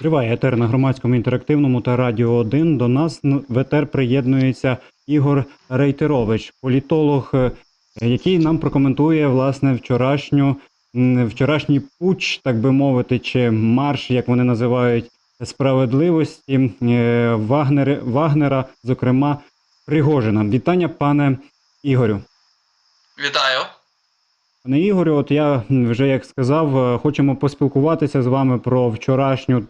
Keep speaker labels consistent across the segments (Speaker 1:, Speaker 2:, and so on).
Speaker 1: Триває етер на громадському інтерактивному та радіо 1. До нас в етер приєднується Ігор Рейтерович, політолог, е, який нам прокоментує власне вчорашню вчорашній пуч, так би мовити, чи марш, як вони називають, справедливості е, Вагнери, Вагнера, зокрема Пригожина. Вітання, пане Ігорю.
Speaker 2: Вітаю.
Speaker 1: Пане Ігорю, от я вже як сказав, е, хочемо поспілкуватися з вами про вчорашню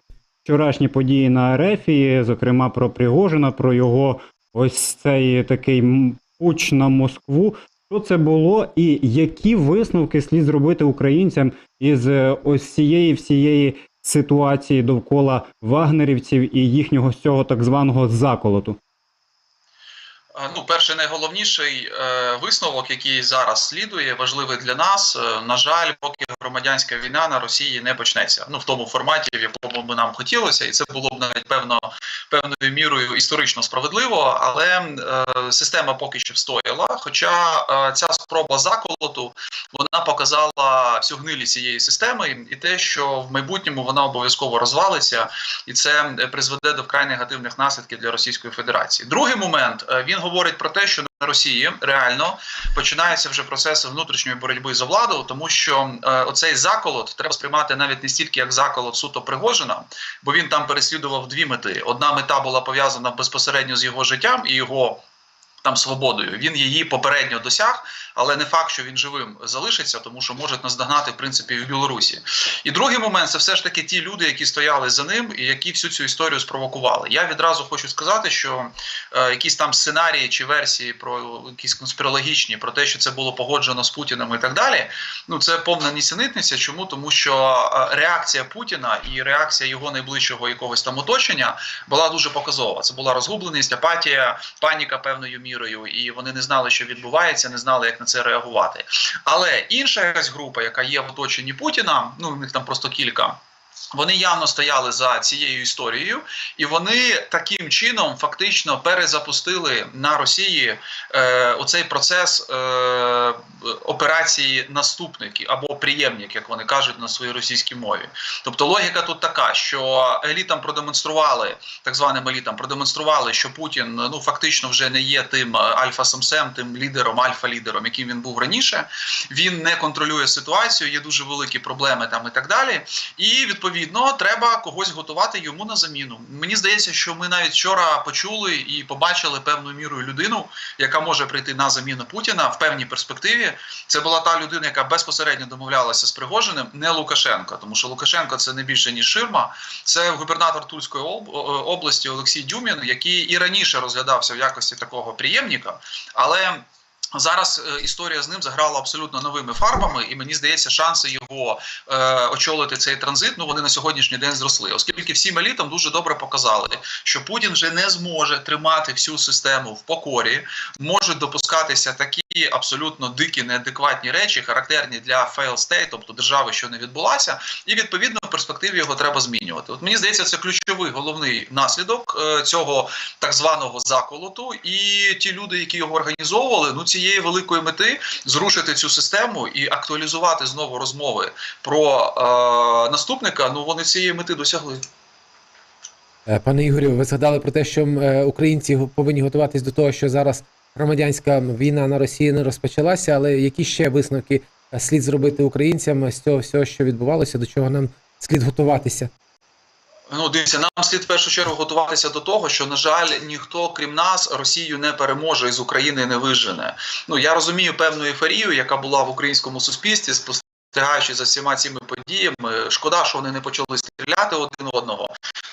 Speaker 1: вчорашні події на Арефії, зокрема про Пригожина, про його ось цей такий пуч на Москву. Що це було, і які висновки слід зробити українцям із е, ось цієї всієї ситуації довкола вагнерівців і їхнього з цього так званого заколоту?
Speaker 2: Ну, перший найголовніший е, висновок, який зараз слідує, важливий для нас. Е, на жаль, поки громадянська війна на Росії не почнеться. Ну в тому форматі, в якому би нам хотілося, і це було б навіть певно певною мірою історично справедливо, але е, система поки що встояла. Хоча е, ця спроба заколоту вона показала всю гнилість цієї системи, і те, що в майбутньому вона обов'язково розвалиться, і це призведе до вкрай негативних наслідків для Російської Федерації. Другий момент е, він говорить про те, що на Росії реально починаються вже процеси внутрішньої боротьби за владу, тому що е, оцей заколот треба сприймати навіть не стільки як заколот суто Пригожина, бо він там переслідував дві мети. Одна мета була пов'язана безпосередньо з його життям і його. Там свободою він її попередньо досяг, але не факт, що він живим залишиться, тому що можуть наздогнати в принципі в Білорусі. І другий момент це все ж таки ті люди, які стояли за ним і які всю цю історію спровокували. Я відразу хочу сказати, що е, якісь там сценарії чи версії про якісь конспірологічні, про те, що це було погоджено з Путіним і так далі. Ну це повна нісенітниця. Чому тому, що е, реакція Путіна і реакція його найближчого якогось там оточення була дуже показова. Це була розгубленість, апатія, паніка певною мірою, і вони не знали, що відбувається, не знали, як на це реагувати. Але інша якась група, яка є в оточенні Путіна, ну в них там просто кілька. Вони явно стояли за цією історією, і вони таким чином фактично перезапустили на Росії е, оцей процес е, операції наступники або приємник, як вони кажуть на своїй російській мові. Тобто логіка тут така, що елітам продемонстрували, так званим елітам продемонстрували, що Путін ну фактично вже не є тим альфа-самсем, тим лідером, альфа-лідером, яким він був раніше. Він не контролює ситуацію, є дуже великі проблеми там і так далі. І відповідно треба когось готувати йому на заміну. Мені здається, що ми навіть вчора почули і побачили певною мірою людину, яка може прийти на заміну Путіна в певній перспективі. Це була та людина, яка безпосередньо домовлялася з Пригожиним, не Лукашенко, тому що Лукашенко це не більше ніж ширма. Це губернатор Тульської об- області Олексій Дюмін, який і раніше розглядався в якості такого приємника, але. Зараз е, історія з ним заграла абсолютно новими фарбами, і мені здається, шанси його е, очолити цей транзит. Ну вони на сьогоднішній день зросли, оскільки всім елітам дуже добре показали, що Путін вже не зможе тримати всю систему в покорі, можуть допускатися такі абсолютно дикі, неадекватні речі, характерні для fail state, тобто держави, що не відбулася, і відповідно в перспективі його треба змінювати. От мені здається, це ключовий головний наслідок е, цього так званого заколоту, і ті люди, які його організовували, ну цієї великої мети зрушити цю систему і актуалізувати знову розмови про е, наступника. Ну вони цієї мети досягли.
Speaker 3: Е, Пане Ігорю, ви згадали про те, що е, українці повинні готуватись до того, що зараз громадянська війна на Росії не розпочалася, але які ще висновки слід зробити українцям з цього всього, що відбувалося, до чого нам слід готуватися?
Speaker 2: Ну, дивіться, нам слід в першу чергу готуватися до того, що на жаль, ніхто крім нас Росію не переможе і з України не вижене. Ну я розумію певну ефорію, яка була в українському суспільстві, спостерігаючи за всіма цими подіями. Шкода, що вони не почали стріляти один одного,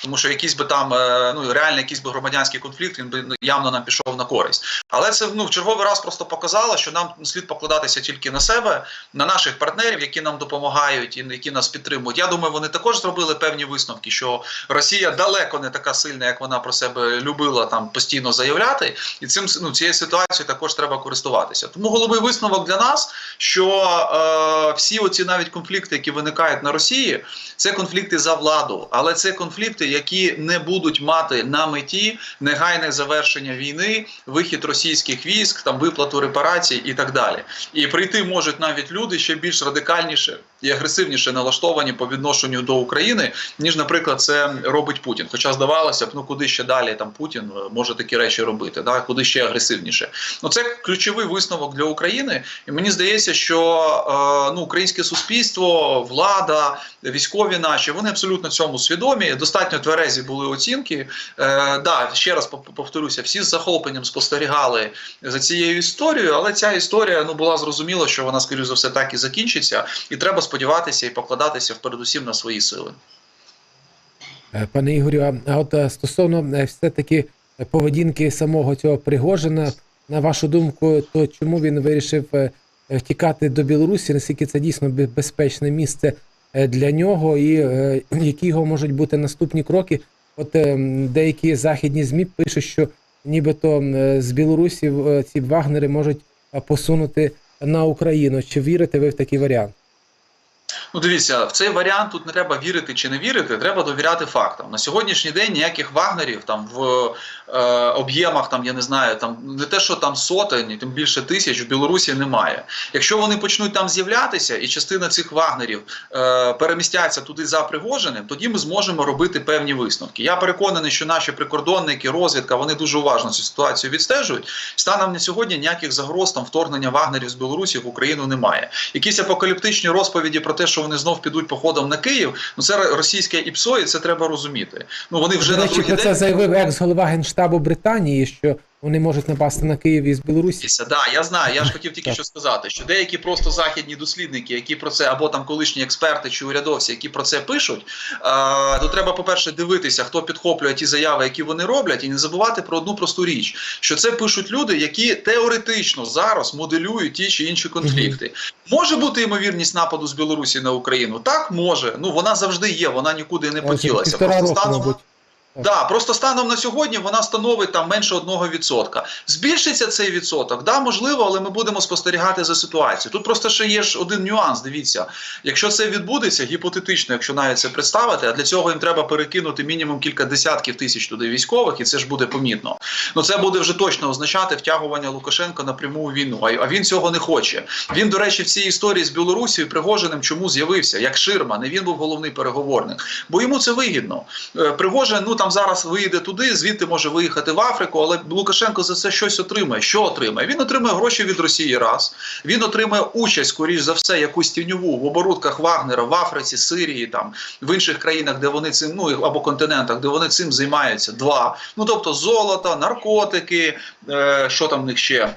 Speaker 2: тому що якийсь би там е, ну реально якийсь би громадянський конфлікт він би явно нам пішов на користь. Але це ну в черговий раз просто показало, що нам слід покладатися тільки на себе, на наших партнерів, які нам допомагають і які нас підтримують. Я думаю, вони також зробили певні висновки, що Росія далеко не така сильна, як вона про себе любила там постійно заявляти, і цим ну, цією ситуацією також треба користуватися. Тому головний висновок для нас, що е, всі ці навіть конфлікти, які виникають на Росії, це конфлікти за владу, але це конфлікти, які не будуть мати на меті негайне завершення війни, вихід російських військ, там виплату репарацій і так далі. І прийти можуть навіть люди ще більш радикальніше і агресивніше налаштовані по відношенню до України, ніж, наприклад, це робить Путін. Хоча здавалося б, ну куди ще далі там Путін е, може такі речі робити, да? куди ще агресивніше. Ну це ключовий висновок для України, і мені здається, що е, ну, українське суспільство, влада, військові наші вони абсолютно цьому свідомі. Достатньо тверезі були оцінки. Е, да, ще раз повторюся, всі з захопленням спостерігали за цією історією, але ця історія ну була зрозуміла, що вона скоріш за все так і закінчиться, і треба сподіватися і покладатися передусім на свої сили.
Speaker 3: Е, Пане Ігорю, а- от е, стосовно е, все-таки поведінки самого цього Пригожина, на вашу думку, то чому він вирішив втікати до Білорусі? Наскільки це дійсно безпечне місце для нього, і які його можуть бути наступні кроки? От деякі західні ЗМІ пишуть, що нібито з Білорусі ці вагнери можуть посунути на Україну. Чи вірите ви в такий варіант?
Speaker 2: Ну, дивіться, в цей варіант тут не треба вірити чи не вірити, треба довіряти фактам. На сьогоднішній день ніяких вагнерів там в е, об'ємах, там я не знаю, там не те, що там сотень, тим більше тисяч в Білорусі немає. Якщо вони почнуть там з'являтися, і частина цих вагнерів е, перемістяться туди за Пригожиним, тоді ми зможемо робити певні висновки. Я переконаний, що наші прикордонники, розвідка, вони дуже уважно цю ситуацію відстежують. Станом на сьогодні ніяких загроз там вторгнення вагнерів з Білорусі в Україну немає. Якісь апокаліптичні розповіді про те, що вони знов підуть походом на Київ. Ну це російське ІПСО, і це треба розуміти. Ну вони вже
Speaker 3: До
Speaker 2: на
Speaker 3: речі,
Speaker 2: другий
Speaker 3: про
Speaker 2: день.
Speaker 3: це заявив екс-голова Генштабу Британії, що вони можуть напасти на Київ із Білорусі.
Speaker 2: Да, я знаю. Я ж хотів тільки
Speaker 3: Так.
Speaker 2: що сказати, що деякі просто західні дослідники, які про це або там колишні експерти чи урядовці, які про це пишуть, е, то треба, по-перше, дивитися, хто підхоплює ті заяви, які вони роблять, і не забувати про одну просту річ: що це пишуть люди, які теоретично зараз моделюють ті чи інші конфлікти. Може бути ймовірність нападу з Білорусі на Україну? Так, може. Ну вона завжди є, вона нікуди не поділася. Просто станом
Speaker 3: мабуть.
Speaker 2: Да, просто станом на сьогодні вона становить там менше 1%. Збільшиться цей відсоток? Да, можливо, але ми будемо спостерігати за ситуацією. Тут просто ще є ж один нюанс. Дивіться, якщо це відбудеться, гіпотетично, якщо навіть це представити, а для цього їм треба перекинути мінімум кілька десятків тисяч туди військових, і це ж буде помітно. Ну це буде вже точно означати втягування Лукашенка на пряму війну. А, а він цього не хоче. Він, до речі, в цій історії з Білорусією Пригожиним чому з'явився як ширма. Не він був головний переговорник, бо йому це вигідно. Е, Пригожин, ну там зараз виїде туди, звідти може виїхати в Африку, але Лукашенко за це щось отримає. Що отримає? Він отримає гроші від Росії. Раз він отримає участь, скоріш за все, якусь тіньову в оборудках Вагнера в Африці, Сирії, там в інших країнах, де вони цим ну або континентах, де вони цим займаються. Два. Ну тобто золото, наркотики, е, що там в них ще.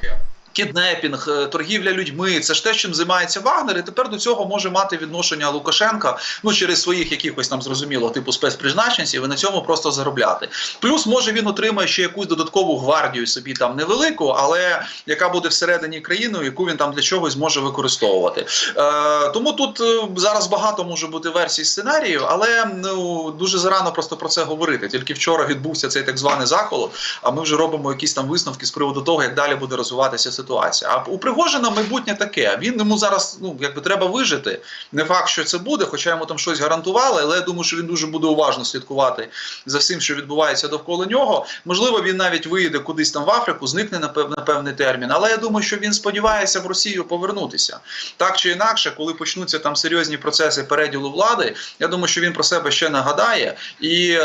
Speaker 2: Кіднепінг, е, торгівля людьми це ж те, чим займається Вагнер, і тепер до цього може мати відношення Лукашенка ну через своїх якихось там зрозуміло типу спецпризначенців і на цьому просто заробляти. Плюс може він отримає ще якусь додаткову гвардію собі там невелику, але яка буде всередині країни, яку він там для чогось зможе використовувати. Е, тому тут е, зараз багато може бути версій сценаріїв, але ну дуже зарано просто про це говорити. Тільки вчора відбувся цей так званий заколот, а ми вже робимо якісь там висновки з приводу того, як далі буде розвиватися ситуація. А у Пригожина майбутнє таке. Він йому зараз ну якби треба вижити. Не факт, що це буде, хоча йому там щось гарантували, але я думаю, що він дуже буде уважно слідкувати за всім, що відбувається довкола нього. Можливо, він навіть виїде кудись там в Африку, зникне на пев- на певний термін. Але я думаю, що він сподівається в Росію повернутися. Так чи інакше, коли почнуться там серйозні процеси переділу влади, я думаю, що він про себе ще нагадає і е,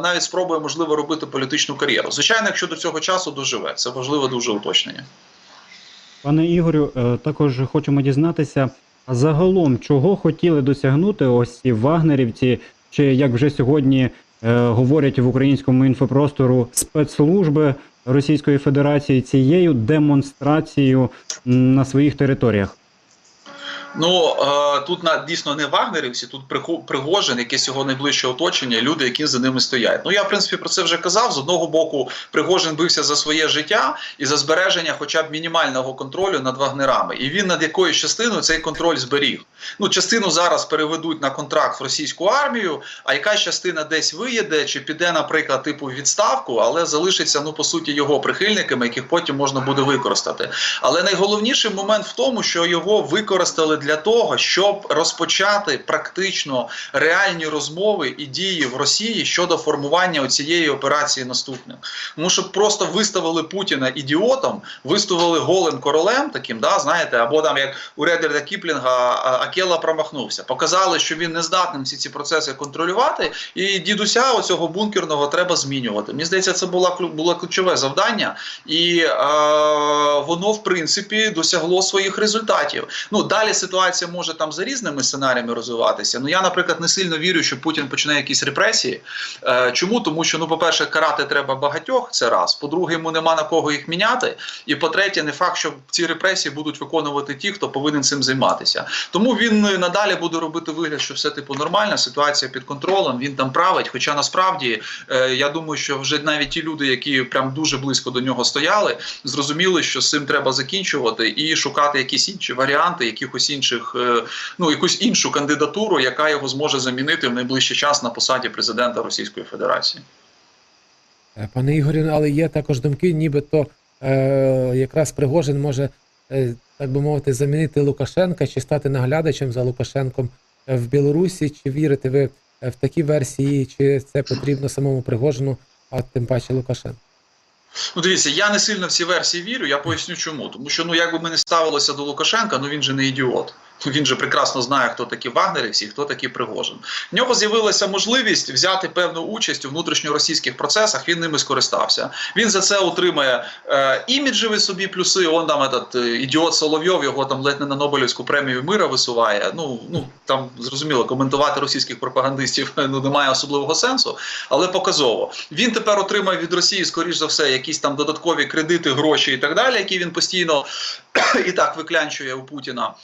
Speaker 2: навіть спробує можливо робити політичну кар'єру. Звичайно, якщо до цього часу доживе, це важливе дуже уточнення.
Speaker 1: Пане Ігорю, е, також хочемо дізнатися, а загалом чого хотіли досягнути ось ці вагнерівці, чи як вже сьогодні е, говорять в українському інфопростору спецслужби Російської Федерації цією демонстрацією на своїх територіях?
Speaker 2: Ну е, тут на дійсно не вагнерівці, тут Пригожин, якесь його найближче оточення, люди, які за ними стоять. Ну я в принципі про це вже казав. З одного боку, Пригожин бився за своє життя і за збереження, хоча б мінімального контролю над вагнерами. І він над якоюсь частиною цей контроль зберіг. Ну, частину зараз переведуть на контракт в російську армію, а якась частина десь виїде чи піде, наприклад, типу відставку, але залишиться ну по суті його прихильниками, яких потім можна буде використати. Але найголовніший момент в тому, що його використали для того, щоб розпочати практично реальні розмови і дії в Росії щодо формування цієї операції наступним. Тому що просто виставили Путіна ідіотом, виставили голим королем, таким, да, знаєте, або там як у Редерда Кіплінга Акела промахнувся. Показали, що він не здатним всі ці процеси контролювати, і дідуся оцього бункерного треба змінювати. Мені здається, це клю- було ключове завдання, і е, воно в принципі досягло своїх результатів. Ну далі ситуація може там за різними сценаріями розвиватися. Ну я, наприклад, не сильно вірю, що Путін почне якісь репресії. Е, чому? Тому що, ну, по-перше, карати треба багатьох, це раз. По-друге, йому нема на кого їх міняти. І по-третє, не факт, що ці репресії будуть виконувати ті, хто повинен цим займатися. Тому він е, надалі буде робити вигляд, що все типу нормально, ситуація під контролем, він там править. Хоча насправді е, я думаю, що вже навіть ті люди, які прям дуже близько до нього стояли, зрозуміли, що з цим треба закінчувати і шукати якісь інші варіанти, якихось інших, е, ну якусь іншу кандидатуру, яка його зможе замінити в найближчий час на посаді президента Російської Федерації.
Speaker 3: Пане Ігорю, але є також думки, нібито е, якраз Пригожин може, так би мовити, замінити Лукашенка чи стати наглядачем за Лукашенком е, в Білорусі. Чи вірите ви е, в такі версії, чи це потрібно самому Пригожину, а тим паче Лукашенку?
Speaker 2: Ну, дивіться, я не сильно в ці версії вірю. Я поясню, чому. Тому що ну як би ми не ставилися до Лукашенка, ну він же не ідіот. Він же прекрасно знає, хто такі вагнерівці, хто такий Пригожин. В нього з'явилася можливість взяти певну участь у внутрішньоросійських процесах. Він ними скористався. Він за це отримає е, іміджеві собі плюси. Он там этот, е, ідіот Соловйов його там ледь не на Нобелівську премію мира висуває. Ну ну там зрозуміло, коментувати російських пропагандистів ну немає особливого сенсу, але показово. Він тепер отримає від Росії, скоріш за все, якісь там додаткові кредити, гроші і так далі, які він постійно і так виклянчує у Путіна.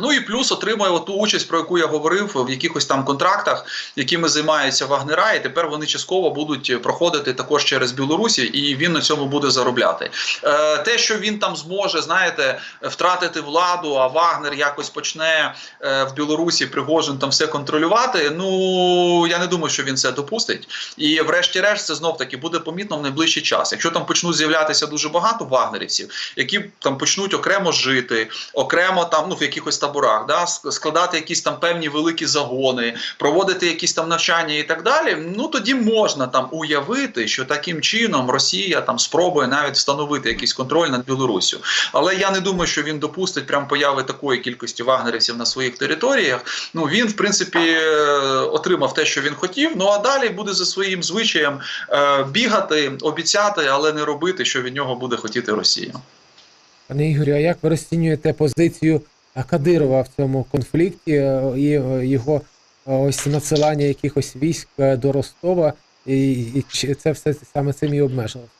Speaker 2: Ну і плюс отримує ту участь, про яку я говорив в якихось там контрактах, якими займаються вагнера, і тепер вони частково будуть проходити також через Білорусі, і він на цьому буде заробляти. Е, те, що він там зможе, знаєте, втратити владу, а Вагнер якось почне е, в Білорусі Пригожин там все контролювати. Ну я не думаю, що він це допустить. І врешті-решт, це знов таки буде помітно в найближчий час. Якщо там почнуть з'являтися дуже багато вагнерівців, які там почнуть окремо жити, окремо там ну в якихось таборах, да, складати якісь там певні великі загони, проводити якісь там навчання і так далі. Ну тоді можна там уявити, що таким чином Росія там спробує навіть встановити якийсь контроль над Білоруссю. Але я не думаю, що він допустить прям появи такої кількості вагнерівців на своїх територіях. Ну він, в принципі, е, отримав те, що він хотів. Ну а далі буде за своїм звичаєм е, бігати, обіцяти, але не робити, що від нього буде хотіти Росія.
Speaker 3: Пане Ігорю, а як ви розцінюєте позицію Кадирова в цьому конфлікті е, і е, його е, ось надсилання якихось військ до Ростова, і, це все саме цим і обмежилося?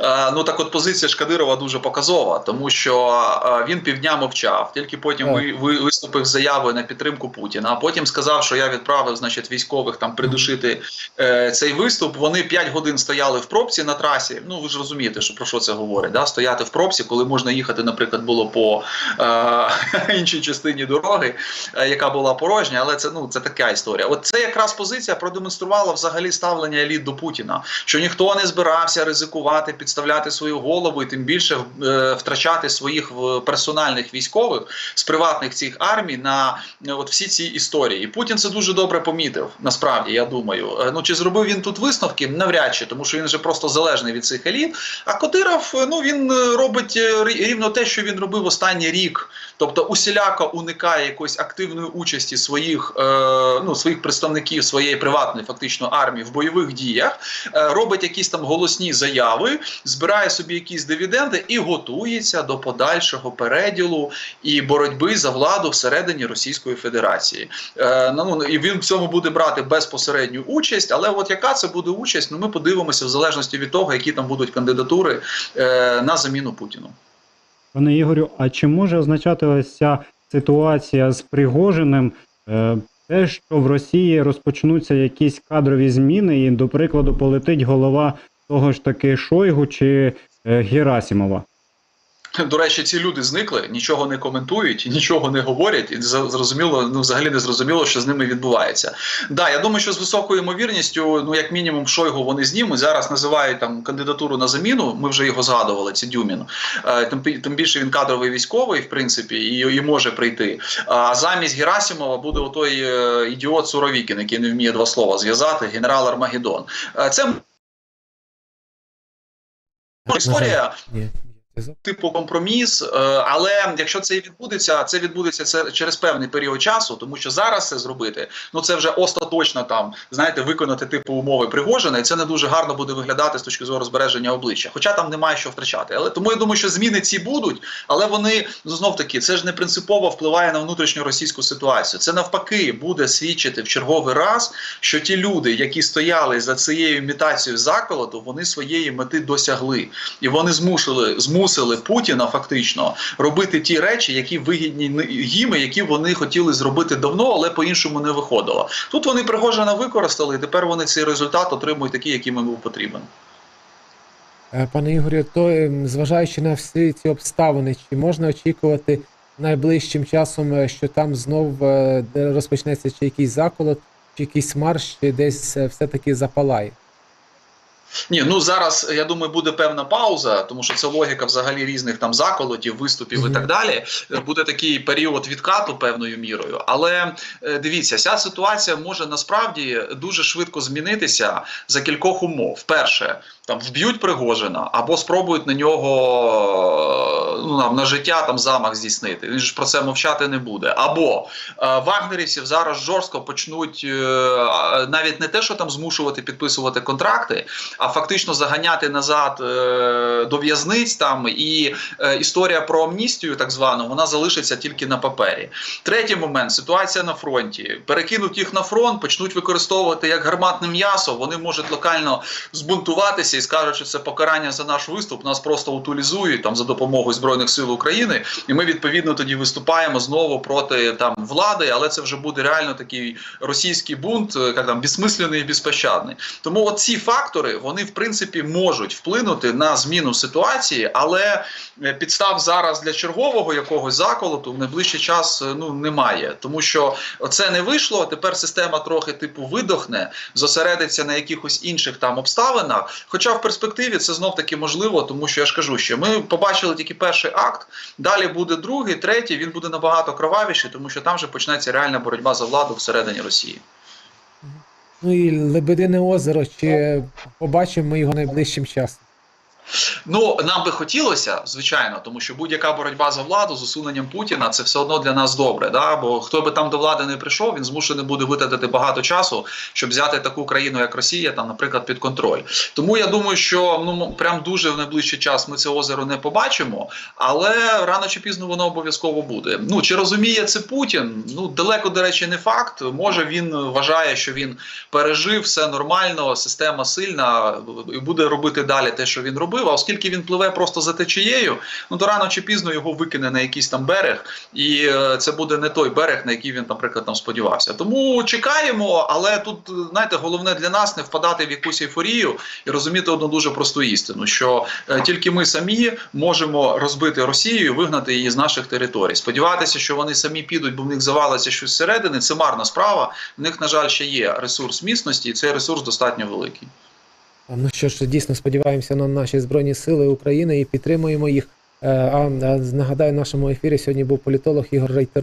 Speaker 2: Е, Ну так от позиція Шкадирова дуже показова, тому що е, він півдня мовчав, тільки потім ви, ви, виступив з заявою на підтримку Путіна. А потім сказав, що я відправив значить військових там придушити е, цей виступ. Вони 5 годин стояли в пробці на трасі. Ну ви ж розумієте, що про що це говорить? Да? Стояти в пробці, коли можна їхати, наприклад, було по е, іншій частині дороги, е, яка була порожня, але це ну це така історія. От це якраз позиція продемонструвала взагалі ставлення еліт до Путіна, що ніхто не збирався ризикувати, підставляти свою голову і тим більше е, втрачати своїх персональних військових з приватних цих армій на е, от всі ці історії. І Путін це дуже добре помітив. Насправді, я думаю. Е, Ну чи зробив він тут висновки? Навряд чи, тому що він вже просто залежний від цих еліт. А Кодиров, е, ну він е, робить е, рівно те, що він робив останній рік. Тобто усіляко уникає якоїсь активної участі своїх, е, ну, своїх представників своєї приватної фактично армії в бойових діях, е, робить якісь там голосні заяви, збирає собі якісь дивіденди і готується до подальшого переділу і боротьби за владу всередині Російської Федерації. Е, ну, і він в цьому буде брати безпосередню участь, але от яка це буде участь, ну ми подивимося в залежності від того, які там будуть кандидатури е, на заміну Путіну.
Speaker 1: Пане Ігорю, а чи може означати ось ця ситуація з Пригожиним е, те, що в Росії розпочнуться якісь кадрові зміни, і, до прикладу, полетить голова того ж таки Шойгу чи е, Герасімова?
Speaker 2: До речі, ці люди зникли, нічого не коментують, нічого не говорять, і зрозуміло, ну взагалі не зрозуміло, що з ними відбувається. Да, я думаю, що з високою ймовірністю, ну як мінімум, Шойгу вони знімуть. Зараз називають там кандидатуру на заміну. Ми вже його згадували. Це Дюмін. Е, Тим, тим більше він кадровий військовий, в принципі, і, і може прийти. А замість Герасимова буде отой е, ідіот Суровікін, який не вміє два слова зв'язати, генерал Армагеддон. Це
Speaker 3: На
Speaker 2: історія
Speaker 3: Ні. Зв'язок.
Speaker 2: Типу компроміс, е, але якщо це і відбудеться, це відбудеться це через певний період часу, тому що зараз це зробити, ну це вже остаточно там, знаєте, виконати типу умови Пригожина, і це не дуже гарно буде виглядати з точки зору збереження обличчя. Хоча там немає що втрачати. Але тому я думаю, що зміни ці будуть, але вони ну, знов таки це ж не принципово впливає на внутрішню російську ситуацію. Це навпаки буде свідчити в черговий раз, що ті люди, які стояли за цією імітацією заколоту, вони своєї мети досягли, і вони змусили змусили Путіна фактично робити ті речі, які вигідні їм, які вони хотіли зробити давно, але по-іншому не виходило. Тут вони Пригожина використали, і тепер вони цей результат отримують такий, який їм був потрібен.
Speaker 3: Е, Пане Ігорю, то ем, зважаючи на всі ці обставини, чи можна очікувати найближчим часом, е, що там знов е, розпочнеться чи якийсь заколот, чи якийсь марш, чи десь е, все-таки запалає?
Speaker 2: Ні, ну зараз я думаю, буде певна пауза, тому що це логіка взагалі різних там заколотів, виступів
Speaker 3: Мгм.
Speaker 2: і так далі. Е, Буде такий період відкату певною мірою. Але е, дивіться, ця ситуація може насправді дуже швидко змінитися за кількох умов. Перше, там вб'ють Пригожина або спробують на нього е, ну, на, на життя там замах здійснити. Він ж про це мовчати не буде. Або е, вагнерівців зараз жорстко почнуть е, навіть не те, що там змушувати підписувати контракти, а фактично заганяти назад е, до в'язниць там і е, історія про амністію, так звану, вона залишиться тільки на папері. Третій момент ситуація на фронті. Перекинуть їх на фронт, почнуть використовувати як гарматне м'ясо. Вони можуть локально збунтуватися і скажуть, що це покарання за наш виступ. Нас просто утилізують там за допомогою збройних сил України, і ми відповідно тоді виступаємо знову проти там влади, але це вже буде реально такий російський бунт, е, як там безсмислений і безпощадний. Тому от ці фактори вони в принципі можуть вплинути на зміну ситуації, але е, підстав зараз для чергового якогось заколоту в найближчий час е, ну немає, тому що це не вийшло. Тепер система трохи типу видохне, зосередиться на якихось інших там обставинах. Хоча в перспективі це знов таки можливо, тому що я ж кажу, що ми побачили тільки перший акт. Далі буде другий, третій. Він буде набагато кровавіший, тому що там вже почнеться реальна боротьба за владу всередині Росії.
Speaker 3: Ну і Лебедине озеро, чи побачимо ми його найближчим часом?
Speaker 2: Ну нам би хотілося, звичайно, тому що будь-яка боротьба за владу з усуненням Путіна це все одно для нас добре. Да? Бо хто би там до влади не прийшов, він змушений буде витратити багато часу, щоб взяти таку країну, як Росія, там, наприклад, під контроль. Тому я думаю, що ну прям дуже в найближчий час ми це озеро не побачимо, але рано чи пізно воно обов'язково буде. Ну чи розуміє це Путін? Ну далеко до речі, не факт. Може він вважає, що він пережив все нормально, система сильна і буде робити далі те, що він робив. А оскільки він пливе просто за течією, ну то рано чи пізно його викине на якийсь там берег, і е, це буде не той берег, на який він, наприклад, там сподівався. Тому чекаємо, але тут знаєте, головне для нас не впадати в якусь ейфорію і розуміти одну дуже просту істину: що е, тільки ми самі можемо розбити Росію і вигнати її з наших територій. Сподіватися, що вони самі підуть, бо в них завалиться щось зсередини, це марна справа. В них, на жаль, ще є ресурс міцності, і цей ресурс достатньо великий.
Speaker 3: Ну що ж, дійсно сподіваємося на наші Збройні Сили України і підтримуємо їх. Е, А нагадаю, в нашому ефірі сьогодні був політолог Ігор Рейтеров.